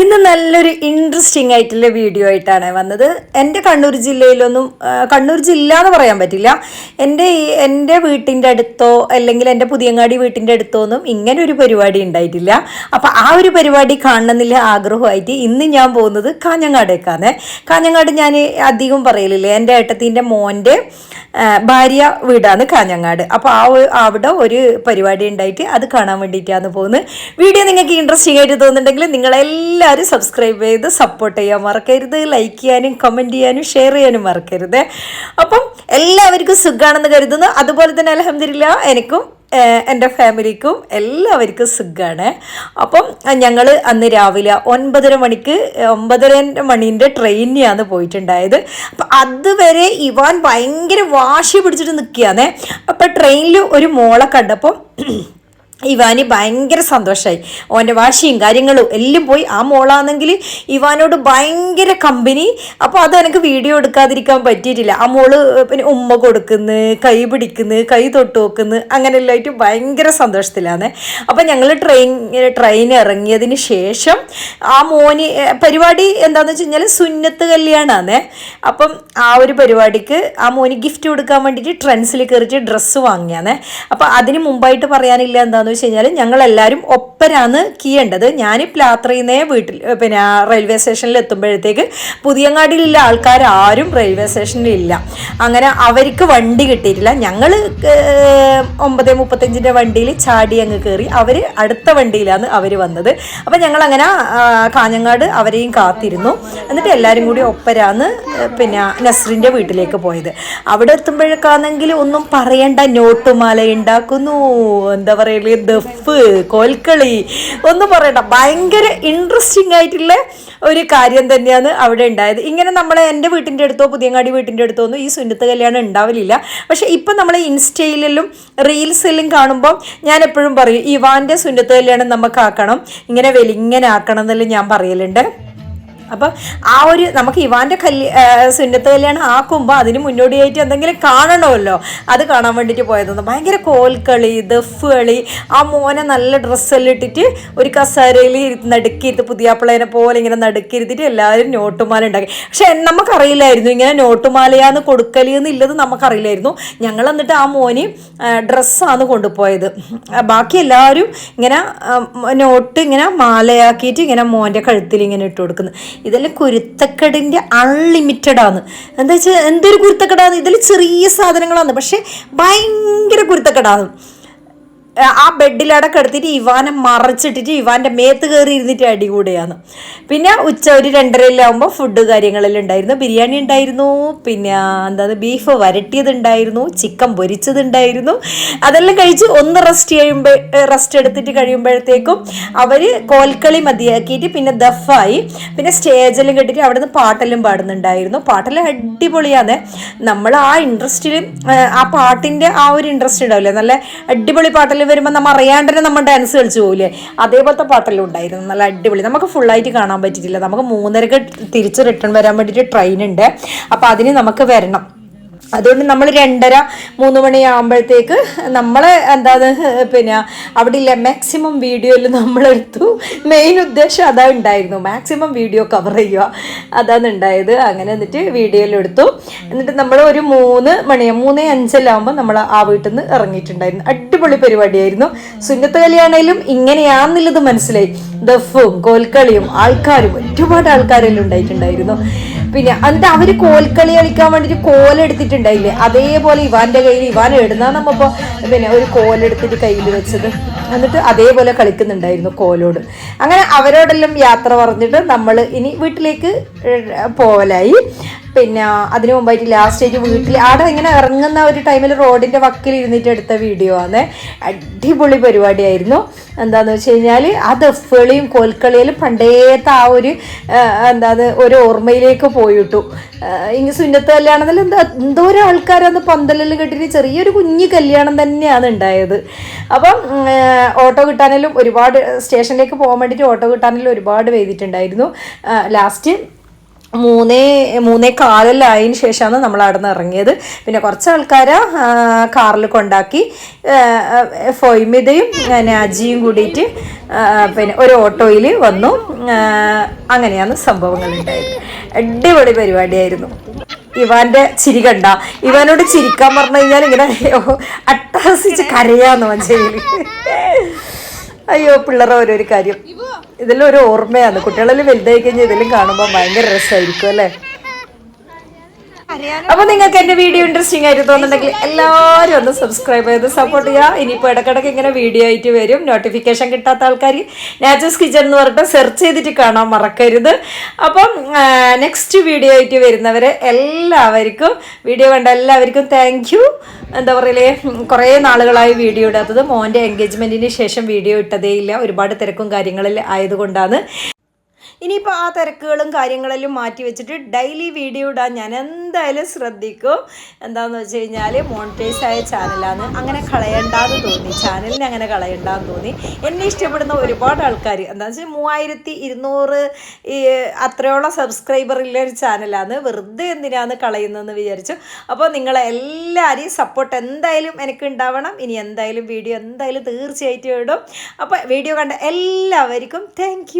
ഇന്ന് നല്ലൊരു ഇൻട്രസ്റ്റിംഗ് ആയിട്ടുള്ള വീഡിയോ ആയിട്ടാണ് വന്നത്. എന്റെ കണ്ണൂർ ജില്ലയിലൊന്നും കണ്ണൂർ ജില്ല എന്ന് പറയാൻ പറ്റില്ല. എന്റെ എന്റെ വീട്ടിന്റെ അടുത്തോ അല്ലെങ്കിൽ എന്റെ പുതിയങ്ങാടി വീട്ടിന്റെ അടുത്തോ ഒന്നും ഇങ്ങനെ ഒരു പരിപാടി ഉണ്ടായിട്ടില്ല. അപ്പോൾ ആ ഒരു പരിപാടി കാണണമെന്നില്ല ആഗ്രഹമായിട്ട് ഇന്ന് ഞാൻ പോകുന്നത് കാഞ്ഞങ്ങാടേക്കാണ്. കാഞ്ഞങ്ങാട് ഞാൻ അധികം പറയലില്ലേ. എന്റെ ഏട്ടത്തിന്റെ മോന്റെ ഭാര്യ വീടാണ് കാഞ്ഞങ്ങാട്. അപ്പോൾ ആ അവിടെ ഒരു പരിപാടി ഉണ്ടായിട്ട് അത് കാണാൻ വേണ്ടിയിട്ടാണ് പോകുന്നത്. വീഡിയോ നിങ്ങൾക്ക് ഇൻട്രസ്റ്റിംഗ് ആയിട്ട് തോന്നുന്നുണ്ടെങ്കിൽ നിങ്ങളെല്ലാവരും സബ്സ്ക്രൈബ് ചെയ്ത് സപ്പോർട്ട് ചെയ്യാൻ മറക്കരുത്. ലൈക്ക് ചെയ്യാനും കമന്റ് ചെയ്യാനും ഷെയർ ചെയ്യാനും മറക്കരുത്. അപ്പം എല്ലാവർക്കും സുഖമാണെന്ന് കരുതുന്നു. അതുപോലെ തന്നെ അലഹമില്ല എനിക്കും എന്റെ ഫാമിലിക്കും എല്ലാവർക്കും സുഖമാണ് അപ്പം ഞങ്ങൾ അന്ന് രാവിലെ ഒൻപതര മണിക്ക് ഒമ്പതര മണീന്റെ ട്രെയിനിനാണ് പോയിട്ടുണ്ടായത്. അപ്പം അതുവരെ ഇവാൻ ഭയങ്കര വാശി പിടിച്ചിട്ട് നിൽക്കുകയാണേ. അപ്പം ട്രെയിനിൽ ഒരു മോളെ കണ്ടപ്പോൾ ഇവാന് ഭയങ്കര സന്തോഷമായി ഓന്റെ വാശിയും കാര്യങ്ങളും എല്ലാം പോയി. ആ മോളാണെങ്കിൽ ഇവാനോട് ഭയങ്കര കമ്പനി അപ്പോൾ അത് എനിക്ക് വീഡിയോ എടുക്കാതിരിക്കാൻ പറ്റിയിട്ടില്ല. ആ മോൾ പിന്നെ ഉമ്മ കൊടുക്കുന്നു കൈ പിടിക്കുന്നു കൈ തൊട്ട് വെക്കുന്നു അങ്ങനെയെല്ലാം ആയിട്ട് ഭയങ്കര സന്തോഷത്തിലാണ് അപ്പം ഞങ്ങൾ ട്രെയിൻ ട്രെയിൻ ഇറങ്ങിയതിന് ശേഷം ആ മോന് പരിപാടി എന്താണെന്ന് വെച്ച് കഴിഞ്ഞാൽ സുന്നത്ത് കല്യാണമാണ് അപ്പം ആ ഒരു പരിപാടിക്ക് ആ മോന് ഗിഫ്റ്റ് കൊടുക്കാൻ വേണ്ടിയിട്ട് ട്രെൻസിൽ കയറിയിട്ട് ഡ്രസ്സ് വാങ്ങിയാണ് അപ്പം അതിന് മുമ്പായിട്ട് പറയാനില്ല എന്താണെന്ന് വെച്ച് കഴിഞ്ഞാൽ ഞങ്ങളെല്ലാവരും ഒപ്പരാണ് കീയേണ്ടത്. ഞാൻ പ്ലാത്രയിൽ നിന്നേ വീട്ടിൽ പിന്നെ റെയിൽവേ സ്റ്റേഷനിൽ എത്തുമ്പോഴത്തേക്ക് പുതിയങ്ങാടിയിലുള്ള ആൾക്കാർ ആരും റെയിൽവേ സ്റ്റേഷനിൽ ഇല്ല അങ്ങനെ അവർക്ക് വണ്ടി കിട്ടിയിട്ടില്ല. ഞങ്ങൾ ഒമ്പത് മുപ്പത്തഞ്ചിന്റെ വണ്ടിയിൽ ചാടി അങ്ങ് കയറി അവർ അടുത്ത വണ്ടിയിലാണ് അവർ വന്നത്. അപ്പം ഞങ്ങൾ അങ്ങനെ കാഞ്ഞങ്ങാട് അവരെയും കാത്തിരുന്നു. എന്നിട്ട് എല്ലാവരും കൂടി ഒപ്പരാന്ന് പിന്നെ നസ്രിന്റെ വീട്ടിലേക്ക് പോയത്. അവിടെ എത്തുമ്പോഴേക്കാണെങ്കിൽ ഒന്നും പറയണ്ട നോട്ടുമാല ഉണ്ടാക്കുന്നു എന്താ പറയുക ദഫ് കോൽക്കളി ഒന്നും പറയണ്ട. ഭയങ്കര ഇൻട്രസ്റ്റിംഗ് ആയിട്ടുള്ള ഒരു കാര്യം തന്നെയാണ് അവിടെ ഉണ്ടായത്. ഇങ്ങനെ നമ്മൾ എന്റെ വീട്ടിന്റെ അടുത്തോ പുതിയങ്ങാടി വീട്ടിന്റെ അടുത്തോ ഒന്നും ഈ സുന്നത്ത് കല്യാണം ഉണ്ടാവലില്ല. പക്ഷേ ഇപ്പം നമ്മൾ ഇൻസ്റ്റയിലും റീൽസിലും കാണുമ്പോൾ ഞാൻ എപ്പോഴും പറയും ഇവാന്റെ സുന്നത്ത് കല്യാണം നമുക്ക് ആക്കണം. ഇങ്ങനെ വെലിങ്ങനെ ആക്കണം എന്നെല്ലാം ഞാൻ പറയലുണ്ട്. അപ്പം ആ ഒരു നമുക്ക് ഇവാന്റെ കല്യ സുന്നത്ത് കല്യാണം ആക്കുമ്പോൾ അതിന് മുന്നോടിയായിട്ട് എന്തെങ്കിലും കാണണമല്ലോ. അത് കാണാൻ വേണ്ടിയിട്ട് പോയതെന്ന് ഭയങ്കര കോൽക്കളി ദഫ് കളി. ആ മോനെ നല്ല ഡ്രസ്സെല്ലാം ഇട്ടിട്ട് ഒരു കസേരയിൽ നടുക്കിയിരുത്ത് പുതിയാപ്പിളേനെ പോലെ ഇങ്ങനെ നടുക്കിയിരുത്തിട്ട് എല്ലാവരും നോട്ടുമാല ഉണ്ടാക്കി. പക്ഷെ നമുക്കറിയില്ലായിരുന്നു ഇങ്ങനെ നോട്ടുമാലയാന്ന് കൊടുക്കലി എന്നുള്ളത് നമുക്കറിയില്ലായിരുന്നു. ഞങ്ങൾ എന്നിട്ട് ആ മോന് ഡ്രസ്സാണ് കൊണ്ടുപോയത്. ബാക്കി എല്ലാവരും ഇങ്ങനെ നോട്ട് ഇങ്ങനെ മാലയാക്കിയിട്ട് ഇങ്ങനെ മോന്റെ കഴുത്തിൽ ഇങ്ങനെ ഇട്ട് കൊടുക്കുന്നു. ഇതെല്ലാം കുരുത്തക്കടിന്റെ അൺലിമിറ്റഡ് ആണ്. എന്താ വെച്ചാൽ എന്തൊരു കുരുത്തക്കടാണ്? ഇതിൽ ചെറിയ സാധനങ്ങളാണ്. പക്ഷേ ഭയങ്കര കുരുത്തക്കടാണ്. ആ ബെഡിലവിടെ കിടത്തിയിട്ട് ഇവാനെ മറച്ചിട്ടിട്ട് ഇവാന്റെ മേത്ത് കയറി ഇരുന്നിട്ട് അടി കൂടെയാണ്. പിന്നെ ഉച്ച ഒരു രണ്ടരയിലാവുമ്പോൾ ഫുഡ് കാര്യങ്ങളെല്ലാം ഉണ്ടായിരുന്നു. ബിരിയാണി ഉണ്ടായിരുന്നു. പിന്നെ എന്താണ് ബീഫ് വരട്ടിയതുണ്ടായിരുന്നു. ചിക്കൻ പൊരിച്ചതുണ്ടായിരുന്നു. അതെല്ലാം കഴിച്ച് ഒന്ന് റെസ്റ്റ് ചെയ്യുമ്പോൾ റെസ്റ്റ് എടുത്തിട്ട് കഴിയുമ്പോഴത്തേക്കും അവർ കോൽക്കളി മതിയാക്കിയിട്ട് പിന്നെ ദഫായി. പിന്നെ സ്റ്റേജെല്ലാം കെട്ടിട്ട് അവിടെ നിന്ന് പാട്ടെല്ലാം പാടുന്നുണ്ടായിരുന്നു. പാട്ടെല്ലാം അടിപൊളിയാണ്. നമ്മൾ ആ ഇൻട്രസ്റ്റിൽ ആ പാട്ടിന്റെ ആ ഒരു ഇൻട്രസ്റ്റ് ഉണ്ടാവില്ലേ? നല്ല അടിപൊളി പാട്ടെല്ലാം വരുമ്പോൾ നമ്മൾ അറിയാണ്ട് തന്നെ നമ്മൾ ഡാൻസ് കളിച്ചു പോകില്ലേ അതേപോലത്തെ പാട്ടെല്ലാം ഉണ്ടായിരുന്നു. നല്ല അടിപൊളി. നമുക്ക് ഫുള്ളായിട്ട് കാണാൻ പറ്റിയിട്ടില്ല. നമുക്ക് മൂന്നരക്ക് തിരിച്ച് റിട്ടേൺ വരാൻ വേണ്ടിയിട്ട് ട്രെയിൻ ഉണ്ട്. അപ്പോൾ അതിന് നമുക്ക് വരണം. അതുകൊണ്ട് നമ്മൾ രണ്ടര മൂന്ന് മണിയാകുമ്പോഴത്തേക്ക് നമ്മൾ എന്താ പിന്നെ അവിടെ ഇല്ല മാക്സിമം വീഡിയോയിൽ നമ്മളെടുത്തു. മെയിൻ ഉദ്ദേശം അതാ ഉണ്ടായിരുന്നു. മാക്സിമം വീഡിയോ കവർ ചെയ്യുക. അതാണ് ഉണ്ടായത്. അങ്ങനെ എന്നിട്ട് വീഡിയോയിൽ എടുത്തു. എന്നിട്ട് നമ്മൾ ഒരു മൂന്ന് മണി മൂന്ന് അഞ്ചെല്ലാവുമ്പോൾ നമ്മൾ ആ വീട്ടിൽ നിന്ന് ഇറങ്ങിയിട്ടുണ്ടായിരുന്നു. അടിപൊളി പരിപാടിയായിരുന്നു. സുന്നത്ത് കല്യാണയിലും ഇങ്ങനെയാണെന്നുള്ളത് മനസ്സിലായി. ദഫും കോൽക്കളിയും ആൾക്കാരും ഒരുപാട് ആൾക്കാരെല്ലാം ഉണ്ടായിട്ടുണ്ടായിരുന്നു. പിന്നെ എന്നിട്ട് അവർ കോൽക്കളി കളിക്കാൻ വേണ്ടിട്ട് കോലെടുത്തിട്ടുണ്ടായില്ലേ അതേപോലെ ഇവാന്റെ കയ്യിൽ ഇവാൻ എഴുന്നാ നമ്മപ്പോ പിന്നെ ഒരു കോലെടുത്തിട്ട് കയ്യിൽ വെച്ചത്. എന്നിട്ട് അതേപോലെ കളിക്കുന്നുണ്ടായിരുന്നു കോലോട്. അങ്ങനെ അവരോടെല്ലാം യാത്ര പറഞ്ഞിട്ട് നമ്മൾ ഇനി വീട്ടിലേക്ക് പോവലായി. പിന്നെ അതിനു മുമ്പായിട്ട് ലാസ്റ്റ് ആയിട്ട് വീട്ടിൽ ആടെ ഇങ്ങനെ ഇറങ്ങുന്ന ഒരു ടൈമിൽ റോഡിന്റെ വക്കിൽ ഇരുന്നിട്ട് എടുത്ത വീഡിയോ ആണ്. അടിപൊളി പരിപാടിയായിരുന്നു. എന്താന്ന് വെച്ച് കഴിഞ്ഞാൽ ആ ദഫ്കളിയും കോൽക്കളിയിലും പണ്ടേത്തെ ആ ഒരു എന്താന്ന് ഒരു ഓർമ്മയിലേക്ക് പോയിട്ടു. ഇങ്ങനെ സുന്നത്ത് കല്യാണത്തിൽ എന്താ ഒരു ആൾക്കാരന്ന് പന്തലെല്ലാം കെട്ടിട്ട് ചെറിയൊരു കുഞ്ഞു കല്യാണം തന്നെയാണ് ഉണ്ടായത്. അപ്പം ഓട്ടോ കിട്ടാനെല്ലാം ഒരുപാട് സ്റ്റേഷനിലേക്ക് പോകാൻ വേണ്ടിയിട്ട് ഓട്ടോ കിട്ടാനെല്ലാം ഒരുപാട് വെയ്തിട്ടുണ്ടായിരുന്നു. ലാസ്റ്റ് മൂന്നേ മൂന്നേ കാലിലായതിന് ശേഷമാണ് നമ്മൾ അവിടെ നിന്ന് ഇറങ്ങിയത്. പിന്നെ കുറച്ച് ആൾക്കാരെ കാറിൽ കൊണ്ടാക്കി ഫൊയ്മിതയും നാജിയും കൂടിയിട്ട് പിന്നെ ഒരു ഓട്ടോയിൽ വന്നു. അങ്ങനെയാണ് സംഭവങ്ങൾ ഉണ്ടായത്. അടിപൊളി പരിപാടിയായിരുന്നു. ഇവാന്റെ ചിരി കണ്ട. ഇവാനോട് ചിരിക്കാൻ പറഞ്ഞു കഴിഞ്ഞാൽ ഇങ്ങനെ അട്ടഹസിച്ച് കരയാന്ന് മഞ്ചേരി അയ്യോ പിള്ളേരെ ഓരോരു കാര്യം. ഇതെല്ലാം ഒരു ഓർമ്മയാണ്. കുട്ടികളെല്ലാം വലുതായി കഴിഞ്ഞാൽ ഇതിലും കാണുമ്പോൾ ഭയങ്കര രസമായിരിക്കും അല്ലേ? അപ്പൊ നിങ്ങൾക്ക് എന്റെ വീഡിയോ ഇൻട്രസ്റ്റിംഗ് ആയിട്ട് തോന്നുന്നുണ്ടെങ്കിൽ എല്ലാവരും ഒന്ന് സബ്സ്ക്രൈബ് ചെയ്ത് സപ്പോർട്ട് ചെയ്യുക ഇനിയിപ്പോൾ ഇടക്കിടക്ക് ഇങ്ങനെ വീഡിയോ ആയിട്ട് വരും. നോട്ടിഫിക്കേഷൻ കിട്ടാത്ത ആൾക്കാർ നാച്ചസ് കിച്ചൺ എന്ന് പറഞ്ഞിട്ട് സെർച്ച് ചെയ്തിട്ട് കാണാൻ മറക്കരുത്. അപ്പം നെക്സ്റ്റ് വീഡിയോ ആയിട്ട് വരുന്നവരെ എല്ലാവർക്കും വീഡിയോ കണ്ട എല്ലാവർക്കും താങ്ക് യു എന്താ പറയലേ? കുറേ നാളുകളായി വീഡിയോ ഇടാത്തത്. മോന്റെ എൻഗേജ്മെന്റിന് ശേഷം വീഡിയോ ഇട്ടതേ ഇല്ല. ഒരുപാട് തിരക്കും കാര്യങ്ങളിൽ ആയതുകൊണ്ടാണ്. ഇനിയിപ്പോൾ ആ തിരക്കുകളും കാര്യങ്ങളെല്ലാം മാറ്റി വെച്ചിട്ട് ഡെയിലി വീഡിയോ ഇടാൻ ഞാൻ എന്തായാലും ശ്രദ്ധിക്കും. എന്താണെന്ന് വെച്ച് കഴിഞ്ഞാൽ മോണിറ്റൈസ് ആയ ചാനലാണ്. അങ്ങനെ കളയണ്ടാന്ന് തോന്നി. ചാനലിന് അങ്ങനെ കളയണ്ടാന്ന് തോന്നി. എന്നെ ഇഷ്ടപ്പെടുന്ന ഒരുപാട് ആൾക്കാർ എന്താണെന്ന് വെച്ചാൽ മൂവായിരത്തി ഇരുന്നൂറ് അത്രയോളം സബ്സ്ക്രൈബർ ഉള്ള ഒരു ചാനലാണ്. വെറുതെ എന്തിനാണ് കളയുന്നതെന്ന് വിചാരിച്ചു. അപ്പോൾ നിങ്ങളെ എല്ലാവരെയും സപ്പോർട്ട് എന്തായാലും എനിക്ക് ഉണ്ടാവണം. ഇനി എന്തായാലും വീഡിയോ എന്തായാലും തീർച്ചയായിട്ടും ഇടും. അപ്പോൾ വീഡിയോ കണ്ട എല്ലാവർക്കും താങ്ക്